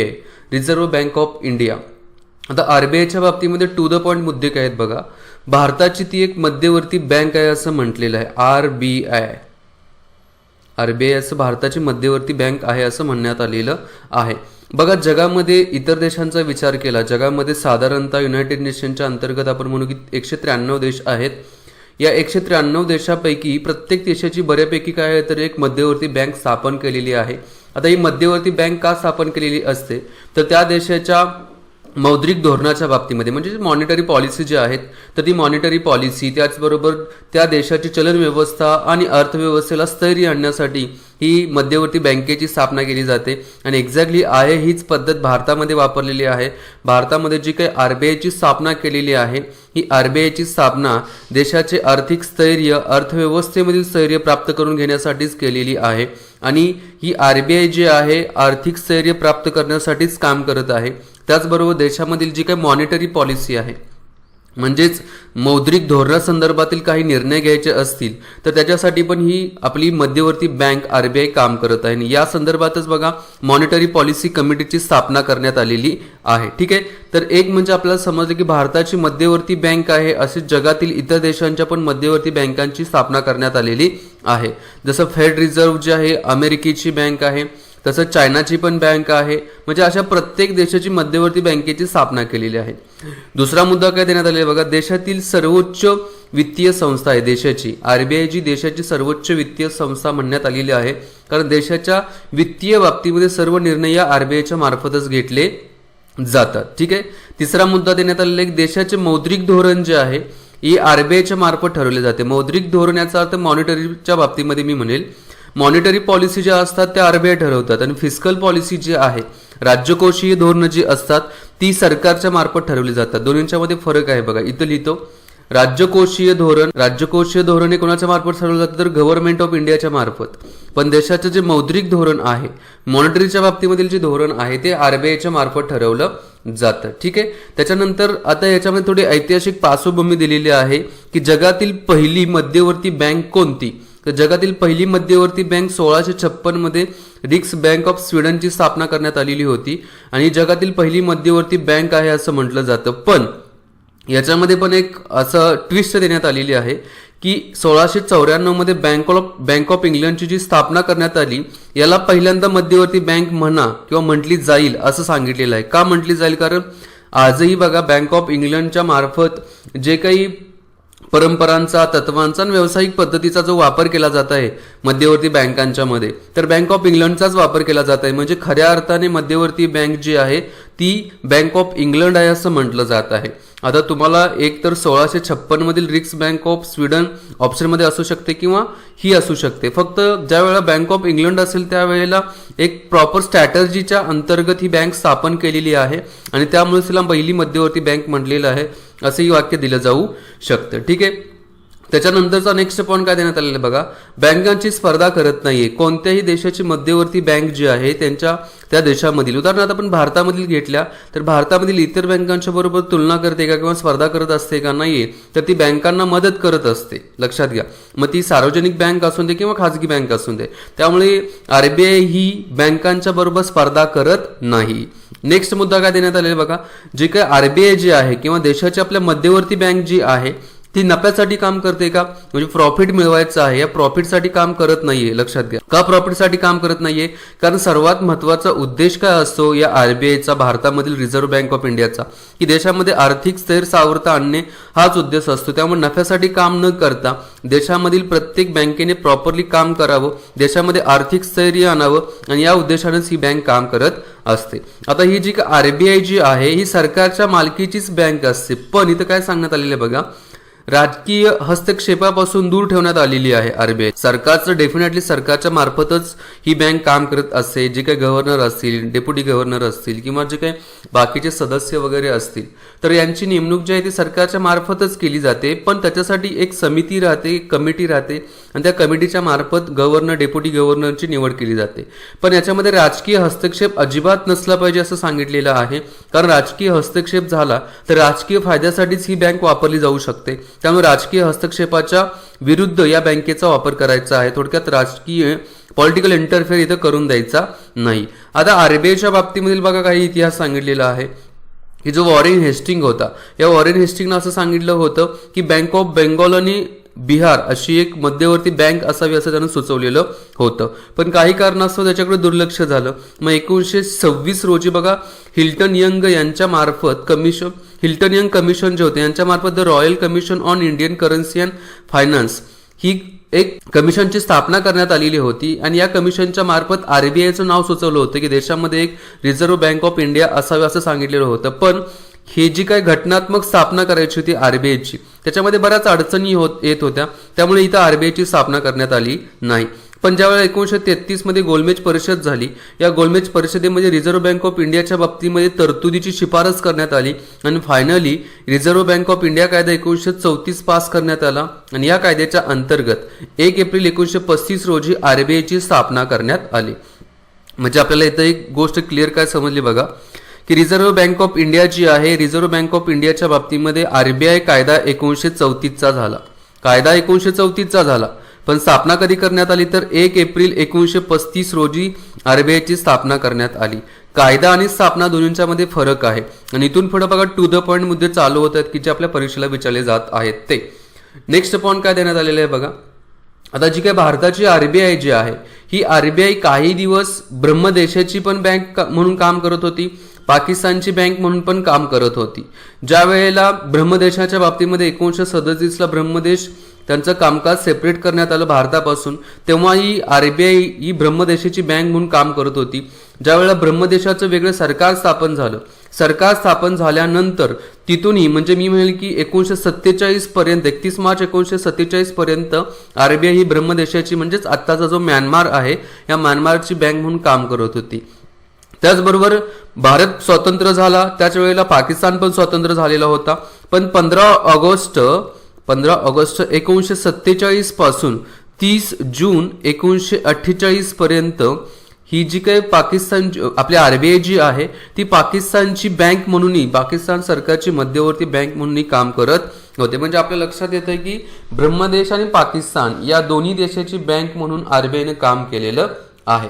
I reserve bank of India. आता आरबीआयच्या बाबतीमध्ये टू द पॉईंट मुद्दे काय आहेत बघा. भारताची ती एक मध्यवर्ती बँक आहे असं म्हटलेलं आहे आर बी आय आरबीआय असं भारताची मध्यवर्ती बँक आहे असं म्हणण्यात आलेलं आहे. बघा जगामध्ये इतर देशांचा विचार केला जगामध्ये साधारणतः युनायटेड नेशनच्या अंतर्गत आपण म्हणू की एकशे त्र्याण्णव देश आहेत. या एकशे त्र्याण्णव देशापैकी प्रत्येक देशाची बऱ्यापैकी काय आहे तर एक मध्यवर्ती बँक स्थापन केलेली आहे. आता ही मध्यवर्ती बँक का स्थापन केलेली असते? तर त्या देशाच्या मौद्रिक धोरणाच्या बाबतीमध्ये म्हणजे मॉनिटरी पॉलिसी जी आहेत तर ती मॉनिटरी पॉलिसी त्याचबरोबर त्या देशाची चलन व्यवस्था आणि अर्थव्यवस्थेला स्थैर्य आणण्यासाठी ही मध्यवर्ती बँकेची स्थापना केली जाते. आणि एक्झॅक्टली आहे हीच पद्धत भारतामध्ये वापरलेली आहे. भारतामध्ये जी काही आर बी आयची स्थापना केलेली आहे ही आर बी आयची स्थापना देशाचे आर्थिक स्थैर्य अर्थव्यवस्थेमधील स्थैर्य प्राप्त करून घेण्यासाठीच केलेली आहे. आणि ही आर बी आय जी आहे आर्थिक स्थैर्य प्राप्त करण्यासाठीच काम करत आहे. त्याचबरोबर देशामधील जी काही मॉनिटरी पॉलिसी आहे म्हणजेच मौद्रिक धोरणासंदर्भातील काही निर्णय घ्यायचे असतील तर त्याच्यासाठी पण ही आपली मध्यवर्ती बँक आर बी आय काम करत आहे. आणि या संदर्भातच बघा मॉनिटरी पॉलिसी कमिटीची स्थापना करण्यात आलेली आहे. ठीक आहे? तर एक म्हणजे आपल्याला समजलं की भारताची मध्यवर्ती बँक आहे असे जगातील इतर देशांच्या पण मध्यवर्ती बँकांची स्थापना करण्यात आलेली आहे. जसं फेड रिझर्व्ह जी आहे अमेरिकेची बँक आहे तसंच चायनाची पण बँक आहे. म्हणजे अशा प्रत्येक देशाची मध्यवर्ती बँकेची स्थापना केलेली आहे. दुसरा मुद्दा काय देण्यात आलेला आहे? बघा देशातील सर्वोच्च वित्तीय संस्था आहे देशाची. आरबीआय जी देशाची सर्वोच्च वित्तीय संस्था म्हणण्यात आलेली आहे. कारण देशाच्या वित्तीय बाबतीमध्ये सर्व निर्णय या आरबीआयच्या मार्फतच घेतले जातात. ठीक आहे? तिसरा मुद्दा देण्यात आलेला आहे देशाचे मौद्रिक धोरण जे आहे ही आरबीआयच्या मार्फत ठरवले जाते. मौद्रिक धोरण याचा अर्थ मॉनिटरीच्या बाबतीमध्ये मी म्हणेल. मॉनिटरी पॉलिसी ज्या असतात त्या आरबीआय ठरवतात. आणि फिजिकल पॉलिसी जी आहे राज्यकोषीय धोरणं जी असतात ती सरकारच्या मार्फत ठरवली जातात. दोन्हींच्या मध्ये फरक आहे बघा. इथं लिहितो राज्यकोषीय धोरण राज्यकोषीय धोरण हे कोणाच्या मार्फत ठरवलं जातं? तर गव्हर्नमेंट ऑफ इंडियाच्या मार्फत. पण देशाचं जे मौद्रिक धोरण आहे मॉनिटरीच्या बाबतीमधील जे धोरण आहे ते आरबीआयच्या मार्फत ठरवलं जातं. ठीक आहे? त्याच्यानंतर आता याच्यामध्ये थोडी ऐतिहासिक पार्श्वभूमी दिलेली आहे की जगातील पहिली मध्यवर्ती बँक कोणती? तर जगातील पहिली मध्यवर्ती बँक सोळाशे छप्पनमध्ये रिक्स बँक ऑफ स्वीडनची स्थापना करण्यात आलेली होती. आणि जगातील पहिली मध्यवर्ती बँक आहे असं म्हटलं जातं. पण याच्यामध्ये पण एक असं ट्विस्ट देण्यात आलेली आहे की सोळाशे चौऱ्याण्णवमध्ये बँक ऑफ बँक ऑफ इंग्लंडची जी स्थापना करण्यात आली याला पहिल्यांदा मध्यवर्ती बँक म्हणा किंवा म्हटली जाईल असं सांगितलेलं आहे. का म्हटली जाईल? कारण आजही बघा बँक ऑफ इंग्लंडच्या मार्फत जे काही परंपरांचा तत्वांचा आणि व्यावसायिक पद्धतीचा जो वापर केला जात आहे मध्यवर्ती बँकांच्या मध्ये तर बँक ऑफ इंग्लंडचाच वापर केला जात आहे. म्हणजे खऱ्या अर्थाने मध्यवर्ती बँक जी आहे ती बँक ऑफ इंग्लंड आहे असं म्हटलं जात आहे. आता तुम्हाला एक तर सोळाशे छप्पन मधील रिक्स बँक ऑफ स्वीडन ऑप्शनमध्ये असू शकते किंवा ही असू शकते. फक्त ज्या वेळेला बँक ऑफ इंग्लंड असेल त्यावेळेला एक प्रॉपर स्ट्रॅटर्जीच्या अंतर्गत ही बँक स्थापन केलेली आहे आणि त्यामुळे तिला पहिली मध्यवर्ती बँक म्हटलेलं आहे असंही वाक्य दिलं जाऊ शकतं. ठीक आहे? त्याच्यानंतरचा नेक्स्ट पॉईंट काय देण्यात आलेला बघा? बँकांची स्पर्धा करत नाहीये. कोणत्याही देशाची मध्यवर्ती बँक जी आहे त्यांच्या त्या देशामधील उदाहरणार्थ आपण भारतामधील घेतल्या तर भारतामधील इतर बँकांच्या बरोबर तुलना करते का किंवा स्पर्धा करत असते का नाहीये तर ती बँकांना मदत करत असते. लक्षात घ्या. मग ती सार्वजनिक बँक असून दे किंवा खाजगी बँक असून दे त्यामुळे आरबीआय ही बँकांच्या बरोबर स्पर्धा करत नाही. नेक्स्ट मुद्दा काय देण्यात आलेला बघा? जे काही आरबीआय जी आहे किंवा देशाची आपल्या मध्यवर्ती बँक जी आहे ती नफ्यासाठी काम करते का? म्हणजे प्रॉफिट मिळवायचं आहे या प्रॉफिटसाठी काम करत नाहीये लक्षात घ्या. का प्रॉफिटसाठी काम करत नाहीये? कारण सर्वात महत्त्वाचा उद्देश काय असतो? या आरबीआयचा भारतामधील रिझर्व्ह बँक ऑफ इंडियाचा की देशामध्ये आर्थिक स्थैर सावरता आणणे हाच उद्देश असतो. त्यामुळे नफ्यासाठी काम न करता देशामधील प्रत्येक बँकेने प्रॉपरली काम करावं देशामध्ये आर्थिक स्थैर्य आणावं आणि या उद्देशानेच ही बँक काम करत असते. आता ही जी आरबीआय जी आहे ही सरकारच्या मालकीचीच बँक असते. पण इथं काय सांगण्यात आलेलं आहे बघा? राजकीय हस्तक्षेपापासून दूर ठेवण्यात आलेली आहे आरबीआय. सरकारचं डेफिनेटली सरकारच्या मार्फतच ही बँक काम करत असते जे काही गव्हर्नर असतील डेप्युटी गव्हर्नर असतील किंवा जे काही बाकीचे सदस्य वगैरे असतील तर यांची नेमणूक जी आहे ती सरकारच्या मार्फतच केली जाते. पण त्याच्यासाठी एक समिती राहते एक कमिटी राहते आणि त्या कमिटीच्या मार्फत गव्हर्नर डेप्युटी गव्हर्नरची निवड केली जाते. पण याच्यामध्ये राजकीय हस्तक्षेप अजिबात नसला पाहिजे असं सांगितलेलं आहे. कारण राजकीय हस्तक्षेप झाला तर राजकीय फायद्यासाठीच ही बँक वापरली जाऊ शकते. त्यामुळे राजकीय हस्तक्षेपाच्या विरुद्ध या बँकेचा वापर करायचा आहे. थोडक्यात राजकीय पॉलिटिकल इंटरफेअर इथं करून द्यायचा नाही. आता आरबीआयच्या बाबतीमधील बघा काही इतिहास सांगितलेला आहे. की जो वॉरेन हेस्टिंग होता. या वॉरेन हेस्टिंगनं असं सांगितलं होतं की बँक ऑफ बेंगॉल आणि बिहार अशी एक मध्यवर्ती बँक असावी असं त्यानं सुचवलेलं होतं. पण काही कारणास्तव त्याच्याकडे दुर्लक्ष झालं. मग एकोणीसशे सव्वीस रोजी बघा हिल्टन यंग यांच्या मार्फत कमिशन हिल्टन यंग कमिशन जे होते यांच्या मार्फत the royal commission on Indian currency and finance ही एक कमिशनची स्थापना करण्यात आलेली होती. आणि या कमिशनच्या मार्फत आरबीआयचं नाव सुचवलं होतं की देशामध्ये एक रिझर्व्ह बँक ऑफ इंडिया असावे असं सांगितलेलं होतं. पण ही जी काही घटनात्मक स्थापना करायची होती आरबीआयची त्याच्यामध्ये बऱ्याच अडचणी होत येत होत्या. त्यामुळे इथं आरबीआयची स्थापना करण्यात आली नाही. पण ज्यावेळेला एकोणीसशे तेहतीसमध्ये गोलमेज परिषद झाली या गोलमेज परिषदेमध्ये रिझर्व्ह बँक ऑफ इंडियाच्या बाबतीमध्ये तरतुदीची शिफारस करण्यात आली आणि finally reserve bank of India कायदा एकोणीसशे चौतीस पास करण्यात आला आणि या कायद्याच्या अंतर्गत एक एप्रिल एकोणीसशे पस्तीस रोजी आरबीआयची स्थापना करण्यात आली. म्हणजे आपल्याला इथं एक गोष्ट क्लिअर काय समजली बघा. की रिझर्व्ह बँक ऑफ इंडिया जी आहे रिझर्व्ह बँक ऑफ इंडियाच्या बाबतीमध्ये आरबीआय कायदा एकोणीसशे चौतीसचा झाला. कायदा एकोणीसशे चौतीसचा झाला. पण स्थापना कधी करण्यात आली? तर एक एप्रिल एकोणीसशे पस्तीस रोजी आरबीआयची स्थापना करण्यात आली. कायदा आणि स्थापना दोन्हींच्या मध्ये फरक आहे. आणि इथून पुढे बघा टू द पॉईंट मुद्दे चालू होत आहेत की जे आपल्या परीक्षेला विचारले जात आहेत ते. नेक्स्ट पॉईंट काय देण्यात आलेले आहे बघा. आता जी काय भारताची आरबीआय जी आहे ही आरबीआय काही दिवस ब्रह्मदेशाची पण बँक का- म्हणून काम करत होती. पाकिस्तानची बँक म्हणून पण काम करत होती. ज्या वेळेला ब्रह्मदेशाच्या बाबतीमध्ये एकोणीसशे सदतीसला ब्रह्मदेश त्यांचं कामकाज सेपरेट करण्यात आलं भारतापासून तेव्हा ही आरबीआय ही ब्रह्मदेशाची बँक म्हणून काम करत होती. ज्यावेळेला ब्रह्मदेशाचं वेगळं सरकार स्थापन झालं सरकार स्थापन झाल्यानंतर तिथूनही म्हणजे मी म्हणेल की एकोणीसशे सत्तेचाळीस पर्यंत एकतीस मार्च एकोणीसशे सत्तेचाळीस पर्यंत आरबीआय ही ब्रह्मदेशाची म्हणजेच आत्ताचा जो म्यानमार आहे या म्यानमारची बँक म्हणून काम करत होती. त्याचबरोबर भारत स्वतंत्र झाला. त्याच वेळेला पाकिस्तान पण स्वतंत्र झालेला होता. पण पंधरा ऑगस्ट पंधरा ऑगस्ट एकोणीसशे सत्तेचाळीसपासून तीस जून एकोणीसशे अठ्ठेचाळीस पर्यंत ही जी काही पाकिस्तान आपली आरबीआय जी आहे ती पाकिस्तानची बँक म्हणूनही पाकिस्तान सरकारची मध्यवर्ती बँक म्हणूनही काम करत होते. म्हणजे आपल्या लक्षात येतं की ब्रह्मदेश आणि पाकिस्तान या दोन्ही देशाची बँक म्हणून आरबीआयने काम केलेलं आहे.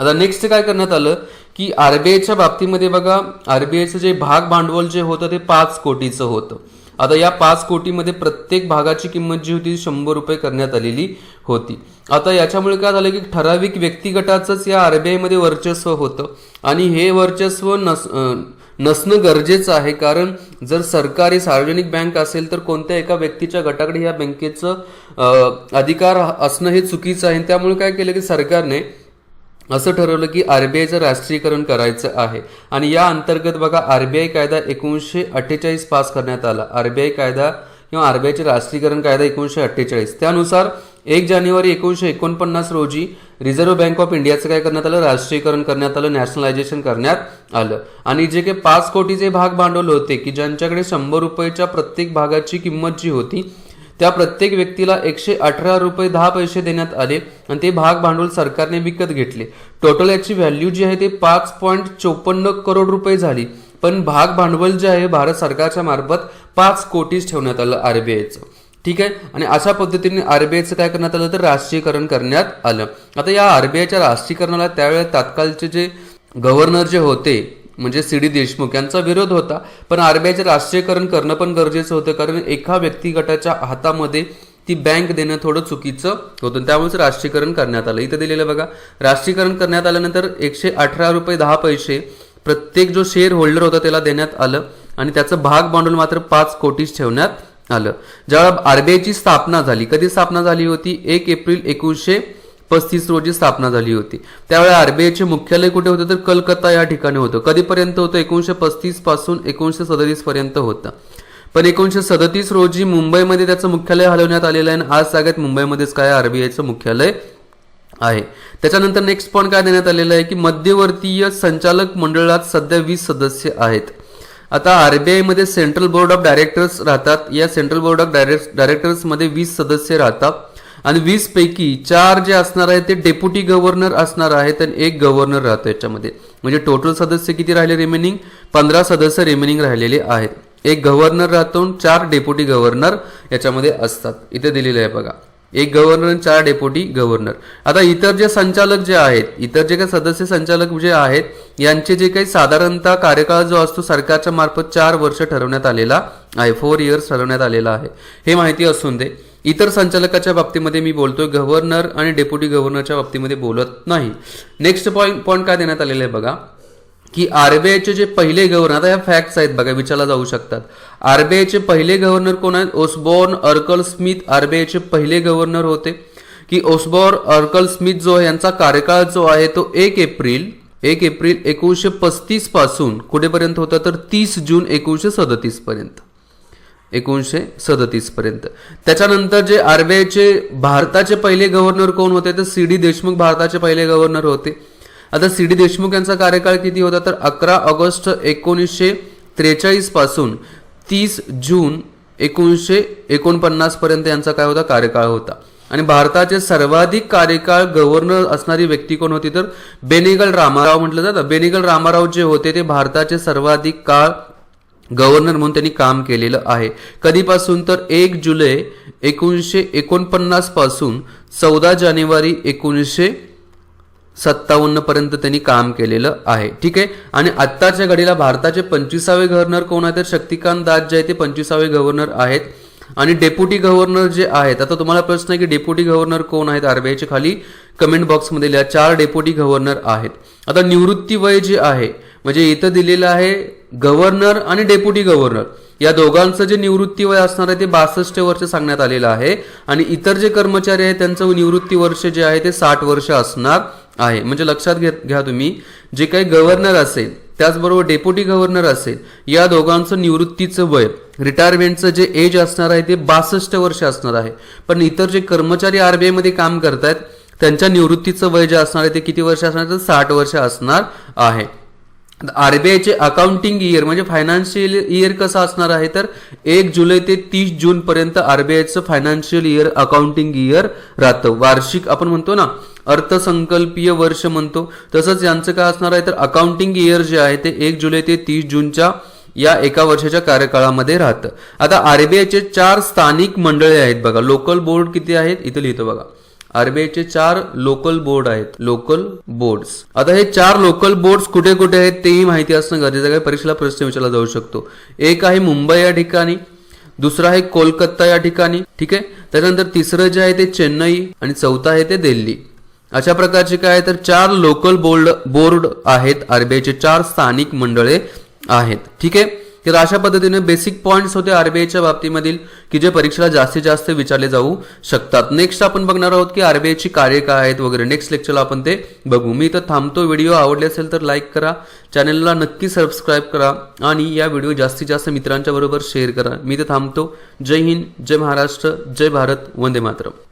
आता नेक्स्ट काय करण्यात आलं? की आरबीआयच्या बाबतीमध्ये बघा आरबीआयचं जे भाग भांडवल जे होतं ते पाच कोटीचं होतं. आता या पाच कोटीमध्ये प्रत्येक भागाची किंमत जी होती ती शंभर रुपये करण्यात आलेली होती. आता याच्यामुळे काय झालं की ठराविक व्यक्तिगटाचंच या आरबीआयमध्ये वर्चस्व होतं. आणि हे वर्चस्व नस नसणं गरजेचं आहे. कारण जर सरकारी सार्वजनिक बँक असेल तर कोणत्या एका व्यक्तीच्या गटाकडे या बँकेचं अधिकार असणं हे चुकीचं आहे. त्यामुळे काय केलं की सरकारने असं ठरवलं की आरबीआयचं राष्ट्रीयकरण करायचं आहे. आणि या अंतर्गत बघा आरबीआय कायदा एकोणीसशे अठ्ठेचाळीस पास करण्यात आला. आरबीआय कायदा किंवा आरबीआयचे राष्ट्रीयकरण कायदा एकोणीसशे अठ्ठेचाळीस. त्यानुसार एक जानेवारी एकोणीसशे एकोणपन्नास रोजी रिझर्व्ह बँक ऑफ इंडियाचं काय करण्यात आलं? राष्ट्रीयकरण करण्यात आलं नॅशनलायझेशन करण्यात आलं. आणि जे काही पाच कोटीचे भाग भांडवल होते की ज्यांच्याकडे शंभर रुपयेच्या प्रत्येक भागाची किंमत जी होती त्या प्रत्येक व्यक्तीला एकशे अठरा रुपये दहा पैसे देण्यात आले आणि ते भाग भांडवल सरकारने विकत घेतले. टोटल याची व्हॅल्यू जी आहे ते पाच पॉईंट चोपन्न करोड रुपये झाली. पण भाग भांडवल जे आहे भारत सरकारच्या मार्फत पाच कोटीच ठेवण्यात आलं आरबीआयचं ठीक आहे? आणि अशा पद्धतीने आरबीआयचं काय करण्यात आलं तर राष्ट्रीयकरण करण्यात आलं. आता या आरबीआयच्या राष्ट्रीयकरणाला त्यावेळेस तात्काळचे जे गव्हर्नर जे होते म्हणजे सी डी देशमुख यांचा विरोध होता. पण आरबीआयचे राष्ट्रीयकरण करणं पण गरजेचं होतं. कारण एका व्यक्तिगटाच्या हातामध्ये ती बँक देणं थोडं चुकीचं होतं. त्यामुळेच राष्ट्रीयकरण करण्यात आलं. इथं दिलेलं बघा राष्ट्रीयकरण करण्यात आल्यानंतर एकशे अठरा रुपये दहा पैसे प्रत्येक जो शेअर होल्डर होता त्याला देण्यात आलं. आणि त्याचं भाग भांडवल मात्र पाच कोटीच ठेवण्यात आलं. ज्यावेळेला आरबीआयची स्थापना झाली कधी स्थापना झाली होती? एक एप्रिल एकोणीसशे पस्तीस रोजी स्थापना झाली होती. त्यावेळी आरबीआयचे मुख्यालय कुठे होतं? तर कलकत्ता या ठिकाणी होतं. कधीपर्यंत होतं? एकोणीशे पस्तीसपासून एकोणीसशे सदतीस पर्यंत होतं. पण एकोणीसशे सदतीस रोजी मुंबईमध्ये त्याचं मुख्यालय हलवण्यात आलेलं आहे आणि आज सगळ्यात मुंबईमध्येच काय आरबीआयचं मुख्यालय आहे. त्याच्यानंतर नेक्स्ट पॉईंट काय देण्यात आलेलं आहे की मध्यवर्तीय संचालक मंडळात सध्या वीस सदस्य आहेत. आता आरबीआयमध्ये सेंट्रल बोर्ड ऑफ डायरेक्टर्स राहतात. या सेंट्रल बोर्ड ऑफ डायरेक्ट डायरेक्टर्समध्ये वीस सदस्य राहतात. आणि वीस पैकी चार जे असणार आहेत ते डेप्युटी गव्हर्नर असणार आहेत आणि एक गव्हर्नर राहतो याच्यामध्ये. म्हणजे टोटल सदस्य किती राहिले रिमेनिंग पंधरा सदस्य रिमेनिंग राहिलेले आहेत. एक गव्हर्नर राहतो चार डेप्युटी गव्हर्नर याच्यामध्ये असतात. इथे दिलेले आहे बघा. एक गव्हर्नर आणि चार डेप्युटी गव्हर्नर. आता इतर जे संचालक जे आहेत इतर जे काही सदस्य संचालक जे आहेत यांचे जे काही साधारणतः कार्यकाळ जो असतो सरकारच्या मार्फत चार वर्ष ठरवण्यात आलेला आहे. फोर इयर्स ठरवण्यात आलेला आहे. हे माहिती असून दे. इतर संचालकाच्या बाबतीमध्ये मी बोलतोय गव्हर्नर आणि डेप्युटी गव्हर्नरच्या बाबतीमध्ये बोलत नाही. नेक्स्ट पॉईंट पॉईंट काय देण्यात आलेलं आहे बघा की आरबीआयचे जे पहिले गव्हर्नर आता ह्या फॅक्ट्स आहेत बघा विचारला जाऊ शकतात. आरबीआयचे पहिले गव्हर्नर कोण आहेत? ओसबॉर्न अर्कल स्मिथ आरबीआयचे पहिले गव्हर्नर होते. की ओसबॉर्न अर्कल स्मिथ जो आहे यांचा कार्यकाळ जो आहे तो एक एप्रिल एक एप्रिल एकोणीसशे पस्तीसपासून कुठेपर्यंत होता? तर तीस जून एकोणीसशे सदतीस पर्यंत. एकोणीसशे सदतीस पर्यंत. त्याच्यानंतर जे आरबीआयचे भारताचे पहिले गव्हर्नर कोण होते? तर सी डी देशमुख भारताचे पहिले गव्हर्नर होते. आता सी डी देशमुख यांचा कार्यकाळ किती होता? तर अकरा ऑगस्ट एकोणीसशे त्रेचाळीसपासून तीस जून एकोणीसशे एकोणपन्नास पर्यंत यांचा काय होता? कार्यकाळ होता. आणि भारताचे सर्वाधिक कार्यकाळ गव्हर्नर असणारी व्यक्ती कोण होती? तर बेनेगल रामाराव म्हटलं जातं. बेनेगल रामाराव जे होते ते भारताचे सर्वाधिक काळ गव्हर्नर म्हणून त्यांनी काम केलेलं आहे. कधीपासून तर एक जुलै एकोणीसशे एकोणपन्नासपासून चौदा जानेवारी एकोणीसशे सत्तावन्न पर्यंत त्यांनी काम केलेलं आहे. ठीक आहे? आणि आत्ताच्या घडीला भारताचे पंचवीसावे गव्हर्नर कोण आहेत? तर शक्तिकांत दास जे आहे ते पंचवीसावे गव्हर्नर आहेत. आणि डेप्युटी गव्हर्नर जे आहेत आता तुम्हाला प्रश्न आहे की डेप्युटी गव्हर्नर कोण आहेत? आरबीआयच्या खाली कमेंट बॉक्समध्ये लिहा. चार डेप्युटी गव्हर्नर आहेत. आता निवृत्ती वय जे आहे म्हणजे इथं दिलेलं आहे गव्हर्नर आणि डेप्युटी गव्हर्नर. या दोघांचं जे निवृत्ती वय असणार आहे ते बासष्ट वर्ष सांगण्यात आलेलं आहे. आणि इतर जे कर्मचारी आहेत त्यांचं निवृत्ती वर्ष जे आहे ते साठ वर्ष असणार आहे. म्हणजे लक्षात घे घ्या तुम्ही जे काही गव्हर्नर असेल त्याचबरोबर डेप्युटी गव्हर्नर असेल या दोघांचं निवृत्तीचं वय रिटायरमेंटचं जे एज असणार आहे ते बासष्ट वर्ष असणार आहे. पण इतर जे कर्मचारी आरबीआयमध्ये काम करतायत त्यांच्या निवृत्तीचं वय जे असणार आहे ते किती वर्ष असणार तर साठ वर्ष असणार आहे. आरबीआयचे अकाउंटिंग इयर म्हणजे फायनान्शियल इयर कसं असणार आहे तर एक जुलै ते तीस जून पर्यंत आरबीआयचं फायनान्शियल इयर अकाउंटिंग इयर राहतं. वार्षिक आपण म्हणतो ना अर्थसंकल्पीय वर्ष म्हणतो. तसंच यांचं काय असणार आहे तर अकाउंटिंग इयर जे आहे ते एक जुलै ते तीस जूनच्या या एका वर्षाच्या कार्यकाळामध्ये राहतं. आता आरबीआयचे चार स्थानिक मंडळे आहेत बघा. लोकल बोर्ड किती आहेत? इथं लिहितो बघा. आरबीआयचे चार लोकल बोर्ड आहेत. लोकल बोर्ड्स आता हे चार लोकल बोर्ड्स कुठे कुठे आहेत तेही माहिती असणं गरजेचं आहे. परीक्षेला प्रश्न विचारला जाऊ शकतो. एक आहे मुंबई या ठिकाणी. दुसरं आहे कोलकाता या ठिकाणी. ठीक आहे? त्याच्यानंतर तिसरं जे आहे ते चेन्नई आणि चौथं आहे ते दिल्ली. अशा प्रकारचे काय आहे? तर चार लोकल बोर्ड बोर्ड आहेत. आरबीआयचे चार स्थानिक मंडळे आहेत. ठीक आहे? तर अशा पद्धतीने बेसिक पॉईंट्स होते आरबीआयच्या बाबतीमधील की जे परीक्षेला जास्तीत जास्त विचारले जाऊ शकतात. नेक्स्ट आपण बघणार आहोत की आरबीआयची कार्य काय आहेत वगैरे. नेक्स्ट लेक्चरला आपण ते बघू. मी तर थांबतो. व्हिडिओ आवडले असेल तर लाईक करा. चॅनलला नक्की सबस्क्राईब करा आणि या व्हिडिओ जास्तीत जास्त मित्रांच्या बरोबर शेअर करा. मी तर थांबतो. जय हिंद जय महाराष्ट्र जय भारत. वंदे मातरम.